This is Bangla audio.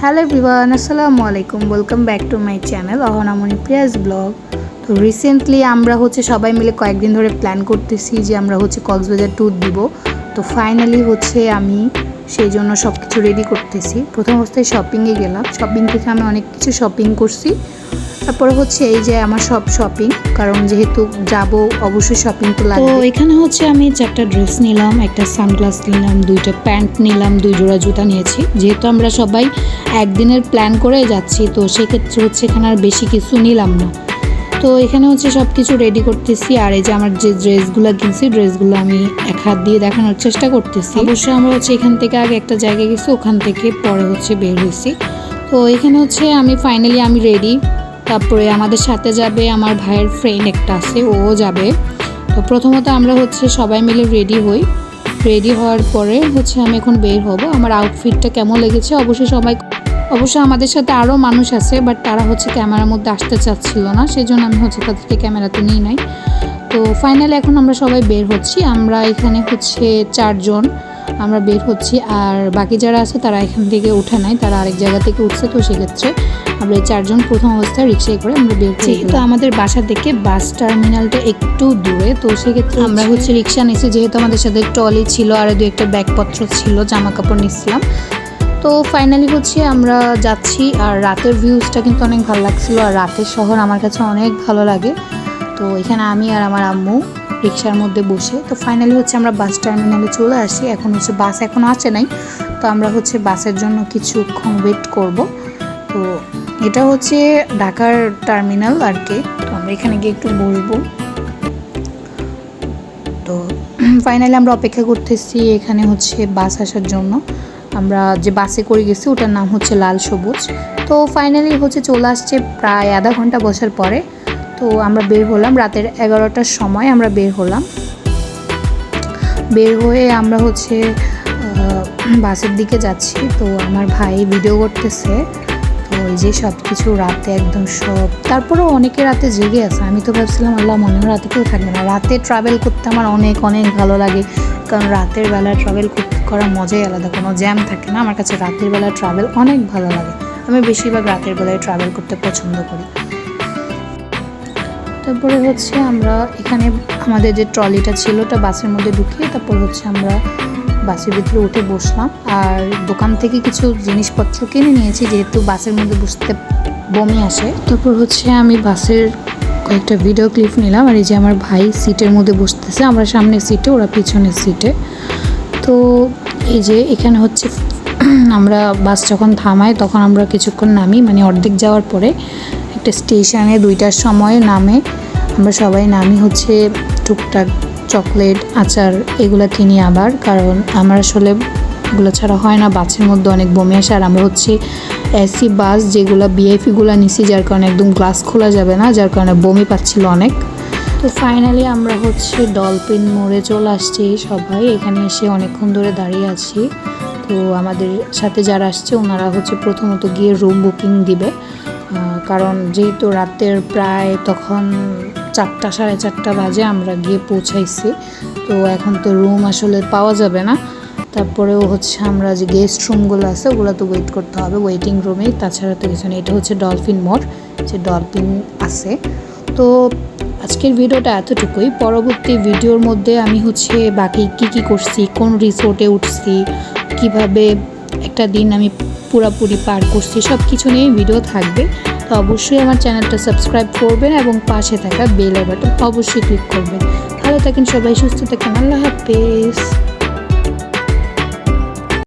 হ্যালো এভরিওয়ান আসসালামু আলাইকুম welcome back to my channel Ahonamoni Priya's blog তো রিসেন্টলি আমরা হচ্ছে সবাই মিলে কয়েকদিন ধরে প্ল্যান করতেছি যে আমরা হচ্ছে কক্সবাজার ট্যুর দিব। তো ফাইনালি হচ্ছে আমি সেই জন্য সব কিছু রেডি করতেছি। প্রথম অবস্থায় শপিংয়ে গেলাম। শপিং থেকে আমি অনেক কিছু শপিং করছি। তারপরে হচ্ছে এই যে আমার সব শপিং কারণ যেহেতু যাব অবশ্যই শপিং তো লাগবে। তো এখানে হচ্ছে আমি চারটা ড্রেস নিলাম একটা সানগ্লাস নিলাম দুইটা প্যান্ট নিলাম দুই জোড়া জুতা নিয়েছি। যেহেতু আমরা সবাই একদিনের প্ল্যান করে যাচ্ছি তো সেক্ষেত্রে হচ্ছে এখানে আর বেশি কিছু নিলাম না। তো এখানে হচ্ছে সব কিছু রেডি করতেছি। আর এই যে আমার যে ড্রেসগুলো কিনছি ড্রেসগুলো আমি এক হাত দিয়ে দেখানোর চেষ্টা করতেছি। অবশ্যই আমরা হচ্ছে এখান থেকে আগে একটা জায়গায় গেছি, ওখান থেকে পরে হচ্ছে বের হয়েছি। তো এখানে হচ্ছে আমি ফাইনালি আমি রেডি তারপরে আমাদের সাথে যাবে আমার ভাইয়ের ফ্রেন্ড একটা আছে, ও যাবে। তো প্রথমত আমরা হচ্ছে সবাই মিলে রেডি হই। রেডি হওয়ার পরে হচ্ছে আমি এখন বের হব। আমার আউটফিটটা কেমন লেগেছে? অবশ্যই সবাই অবশ্য আমাদের সাথে আরও মানুষ আছে বাট তারা হচ্ছে ক্যামেরার মধ্যে আসতে চাচ্ছিল না সেই জন্য আমি হচ্ছে তাদেরকে ক্যামেরাতে নিই নাই। তো ফাইনালি এখন আমরা সবাই বের হচ্ছি আমরা এখানে হচ্ছে চারজন আমরা বের হচ্ছি আর বাকি যারা আছে তারা এখান থেকে উঠে নাই তারা আরেক জায়গা থেকে উঠছে তো সেক্ষেত্রে আমরা এই চারজন প্রথম অবস্থায় রিক্সায় করে আমরা বের হচ্ছি তো আমাদের বাসা থেকে বাস টার্মিনালটা একটু দূরে তো সেক্ষেত্রে আমরা হচ্ছে রিক্সা নিয়েছি যেহেতু আমাদের সাথে ট্রলি ছিল আর দু একটা ব্যাগপত্র ছিল জামা কাপড় নিচ্ছিলাম তো ফাইনালি হচ্ছে আমরা যাচ্ছি আর রাতের ভিউজটা কিন্তু অনেক ভালো লাগছিল আর রাতের শহর আমার কাছে অনেক ভালো লাগে। তো এখানে আমি আর আমার আম্মু রিক্সার মধ্যে বসে। তো ফাইনালি হচ্ছে আমরা বাস টার্মিনালে চলে আসি। এখন হচ্ছে বাস এখনও আছে নাই। তো আমরা হচ্ছে বাসের জন্য কিছুক্ষণ ওয়েট করব। তো এটা হচ্ছে ঢাকার টার্মিনাল আর কি। তো আমরা এখানে গিয়ে একটু বসবো। তো ফাইনালি আমরা অপেক্ষা করতেছি এখানে হচ্ছে বাস আসার জন্য। আমরা যে বাসে করে গেছি, ওটার নাম হচ্ছে লাল সবুজ। তো ফাইনালি হচ্ছে চলে আসছে প্রায় আধা ঘণ্টা বসার পরে। তো আমরা বের হলাম, রাতের এগারোটার সময় আমরা বের হলাম। বের হয়ে আমরা হচ্ছে বাসের দিকে যাচ্ছি। তো আমার ভাই ভিডিও করতেছে। যে সব কিছু রাতে একদম সব, তারপরেও অনেকে রাতে জেগে আছে। আমি তো ভাবছিলাম, আল্লাহ মনে হয় রাতে কেউ থাকবে না। রাতে ট্রাভেল করতে আমার অনেক অনেক ভালো লাগে। কারণ রাতের বেলা ট্রাভেল করার মজাই আলাদা। কোনো জ্যাম থাকে না। আমার কাছে রাতের বেলা ট্রাভেল অনেক ভালো লাগে। আমি বেশিরভাগ রাতের বেলায় ট্রাভেল করতে পছন্দ করি। তারপরে হচ্ছে আমরা এখানে আমাদের যে ট্রলিটা ছিল, ওটা বাসের মধ্যে ঢুকিয়ে তারপর হচ্ছে আমরা বাসের ভিতরে উঠে বসলাম। আর দোকান থেকে কিছু জিনিসপত্র কিনে নিয়েছি, যেহেতু বাসের মধ্যে বসতে বমি আসে। তারপর হচ্ছে আমি বাসের কয়েকটা ভিডিও ক্লিপ নিলাম, আর এই যে আমার ভাই সিটের মধ্যে বসতেছে, আমরা সামনের সিটে, ওরা পিছনের সিটে। তো এই যে এখানে হচ্ছে আমরা বাস যখন থামায় তখন আমরা কিছুক্ষণ নামি মানে অর্ধেক যাওয়ার পরে একটা স্টেশনে দুইটার সময় নামে, আমরা সবাই নামি হচ্ছে টুকটাক চকলেট, আচার, এগুলো কিনি আবার, কারণ আমার আসলে এগুলো ছাড়া হয় না। বাসের মধ্যে অনেক বমি আসে আর আমরা হচ্ছে এসি, বাস যেগুলো বিআইপিগুলো নিছি, যার কারণে একদম গ্লাস খোলা যাবে না, যার কারণে বমি পাচ্ছিল অনেক। তো ফাইনালি আমরা হচ্ছে ডলফিন মোড়ে চলে আসছি সবাই। এখানে এসে অনেকক্ষণ ধরে দাঁড়িয়ে আছি। তো আমাদের সাথে যারা আসছে, ওনারা হচ্ছে প্রথমত গিয়ে রুম বুকিং দিবে। কারণ যেহেতু রাতের প্রায় তখন চারটা, সাড়ে চারটা বাজে আমরা গিয়ে পৌঁছাইছি। তো এখন তো রুম আসলে পাওয়া যাবে না। তারপরেও হচ্ছে আমরা যে গেস্ট রুমগুলো আছে, ওগুলো তো ওয়েট করতে হবে ওয়েটিং রুমে তাছাড়া তো কিছু নেই। এটা হচ্ছে ডলফিন মোড়, যে ডলফিন আছে। তো আজকের ভিডিওটা এতটুকুই। পরবর্তী ভিডিওর মধ্যে আমি হচ্ছে বাকি কি কি করছি, কোন রিসোর্টে উঠছি, কীভাবে একটা দিন আমি পুরাপুরি পার করছি সব কিছু নিয়েই ভিডিও থাকবে। তো অবশ্যই আমার চ্যানেলটা সাবস্ক্রাইব করবেন এবং পাশে থাকা বেল বাটন অবশ্যই ক্লিক করবেন। ভালো থাকেন সবাই, সুস্থ থাকেন, আল্লাহ হাফেজ।